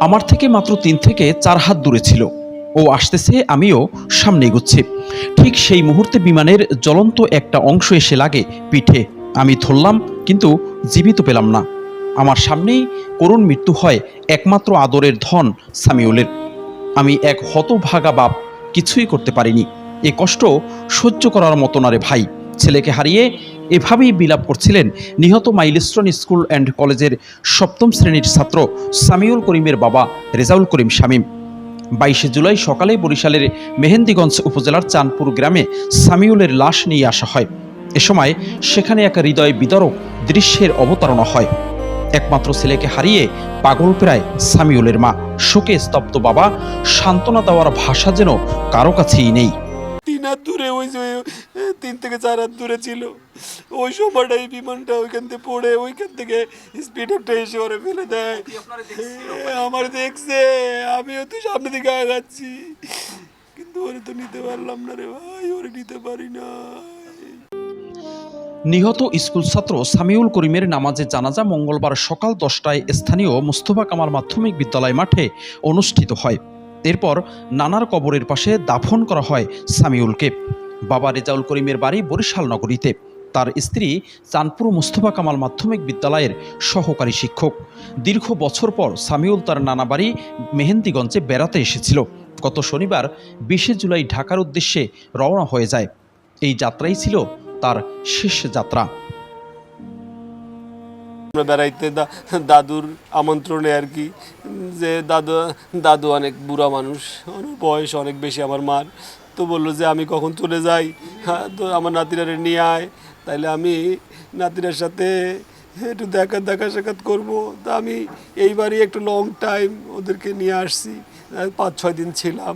আমার থেকে মাত্র তিন থেকে চার হাত দূরে ছিল। ও আসতেছে, আমিও সামনে এগুচ্ছি। ঠিক সেই মুহূর্তে বিমানের জ্বলন্ত একটা অংশ এসে লাগে পিঠে। আমি ধরলাম, কিন্তু জীবিত পেলাম না। আমার সামনেই করুণ মৃত্যু হয় একমাত্র আদরের ধন সামিউলের। আমি এক হতভাগা বাপ, কিছুই করতে পারিনি। এ কষ্ট সহ্য করার মতো না রে ভাই। ছেলেকে হারিয়ে এভাবেই বিলাপ করছিলেন নিহত মাইলস্টোন স্কুল অ্যান্ড কলেজের সপ্তম শ্রেণির ছাত্র সামিউল করিমের বাবা রেজাউল করিম শামীম। বাইশে জুলাই সকালে বরিশালের মেহেন্দিগঞ্জ উপজেলার চাঁদপুর গ্রামে সামিউলের লাশ নিয়ে আসা হয়। এ সময় সেখানে এক হৃদয় বিতরক দৃশ্যের অবতারণা হয়। একমাত্র ছেলেকে হারিয়ে পাগল প্রায় সামিউলের মা। শোকে স্তব্ধ বাবা, সান্ত্বনা দেওয়ার ভাষা যেন কারও কাছেই নেই। তিন হাত দূরে ওই যে তিন থেকে চার হাত দূরে ছিল। ওই সময়টাই বিমানটা ওইখান থেকে পড়ে ওইখান থেকে স্পিড একটা এসে ওরে ফেলে দেয়। আমার দেখছে আমিও তো সামনে দিকে আগাচ্ছি। কিন্তু ওরে তো নিতে পারলাম না রে ভাই ওরে নিতে পারি না। নিহত স্কুল ছাত্র সামিউল করিমের নামাজে জানাজা মঙ্গলবার সকাল দশটায় স্থানীয় মুস্তফা কামাল মাধ্যমিক বিদ্যালয় মাঠে অনুষ্ঠিত হয়। এরপর নানার কবরের পাশে দাফন করা হয় সামিউলকে। বাবা রেজাউল করিমের বাড়ি বরিশাল নগরীতে। তার স্ত্রী চাঁদপুর মুস্তফা কামাল মাধ্যমিক বিদ্যালয়ের সহকারী শিক্ষক। দীর্ঘ বছর পর সামিউল তার নানা বাড়ি মেহেন্দিগঞ্জে বেড়াতে এসেছিল। গত শনিবার বিশে জুলাই ঢাকার উদ্দেশ্যে রওনা হয়ে যায়। এই যাত্রাই ছিল তার শেষ যাত্রা। আমরা বেড়াইতে দাদুর আমন্ত্রণে আর কি, যে দাদু দাদু অনেক বুড়া মানুষ বয়স অনেক বেশি আমার মার, তো বলল যে আমি কখন চলে যাই হ্যাঁ তো আমার নাতিরারে নিয়ে আয়, তাইলে আমি নাতিরার সাথে একটু দেখা দেখা সাক্ষাৎ করব, তা আমি এইবারই একটু লং টাইম ওদেরকে নিয়ে আসছি পাঁচ ছয় দিন ছিলাম,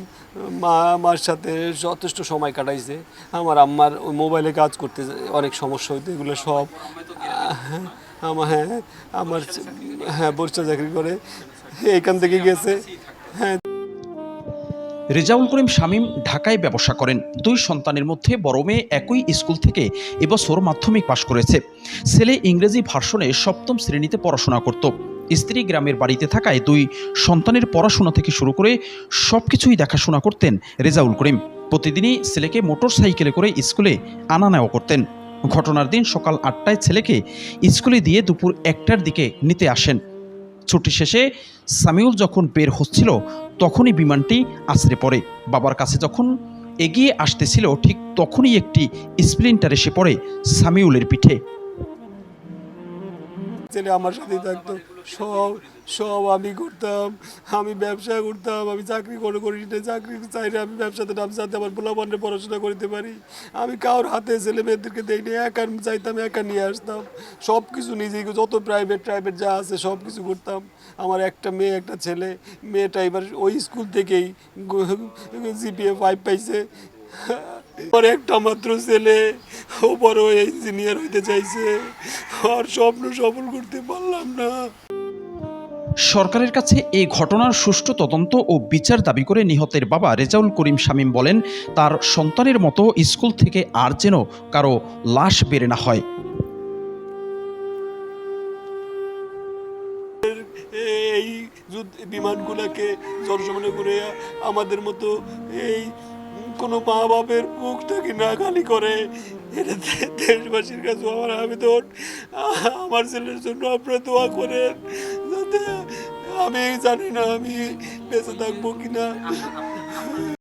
মা আমার সাথে যথেষ্ট সময় কাটাইছে, আমার আম্মার মোবাইলে কাজ করতে অনেক সমস্যা হইতো, এগুলো সব আমার হ্যাঁ আমার হ্যাঁ বর্ষা চাকরি করে। এইখান থেকে গেছে। হ্যাঁ। রেজাউল করিম শামীম ঢাকায় ব্যবসা করেন। দুই সন্তানের মধ্যে বড় মেয়ে একই স্কুল থেকে এবছর মাধ্যমিক পাশ করেছে। ছেলে ইংরেজি ভার্সনে সপ্তম শ্রেণীতে পড়াশোনা করত। স্ত্রী গ্রামের বাড়িতে থাকায় দুই সন্তানের পড়াশোনা থেকে শুরু করে সব কিছুই দেখাশোনা করতেন রেজাউল করিম। প্রতিদিনই ছেলেকে মোটর সাইকেলে করে স্কুলে আনা নেওয়া করতেন। ঘটনার দিন সকাল আটটায় ছেলেকে স্কুলে দিয়ে দুপুর একটার দিকে নিতে আসেন। ছুটি শেষে সামিউল যখন বের হচ্ছিল, তখনই বিমানটি আছড়ে পড়ে। বাবার কাছে যখন এগিয়ে আসতেছিল, ঠিক তখনই একটি স্প্লিন্টার এসে পড়ে সামিউলের পিঠে। ছেলে আমার সাথেই থাকতো। সব সব আমি করতাম, আমি ব্যবসা করতাম, আমি চাকরি করে করি না চাকরি চাইলে আমি ব্যবসাতে নাম যাতে আমার পোলাপান্ডে পড়াশোনা করতে পারি। আমি কারোর হাতে ছেলে মেয়েদেরকে দেই না একা চাইতাম, একা নিয়ে আসতাম। সব কিছু নিজেই, যত প্রাইভেট প্রাইভেট যা আছে সব কিছু করতাম। আমার একটা মেয়ে, একটা ছেলে, মেয়েটা এবার ওই স্কুল থেকেই জিপিএ ফাইভ পাইছে। ওর একটা মাত্র ছেলে ও বড় ইঞ্জিনিয়ার হইতে চাইছে। আর স্বপ্ন সফল করতে পারলাম না। সরকারের কাছে এই ঘটনার সুষ্ঠু তদন্ত ও বিচার দাবি করে নিহতের বাবা রেজাউল করিম শামীম বলেন তার সন্তানের মতো স্কুল থেকে আর যেন কারও লাশ বেড়ে না হয়। এই যুদ্ধ বিমানগুলোকে জনসমনে করে আমাদের মতো এই কোনো মা বাপের মুখ থেকে না খালি করে, এটা দেশবাসীর কাছে আমার আবেদন। আমার ছেলের জন্য আপনারা দোয়া করেন, যাতে আমি জানি না আমি বেঁচে থাকব কিনা।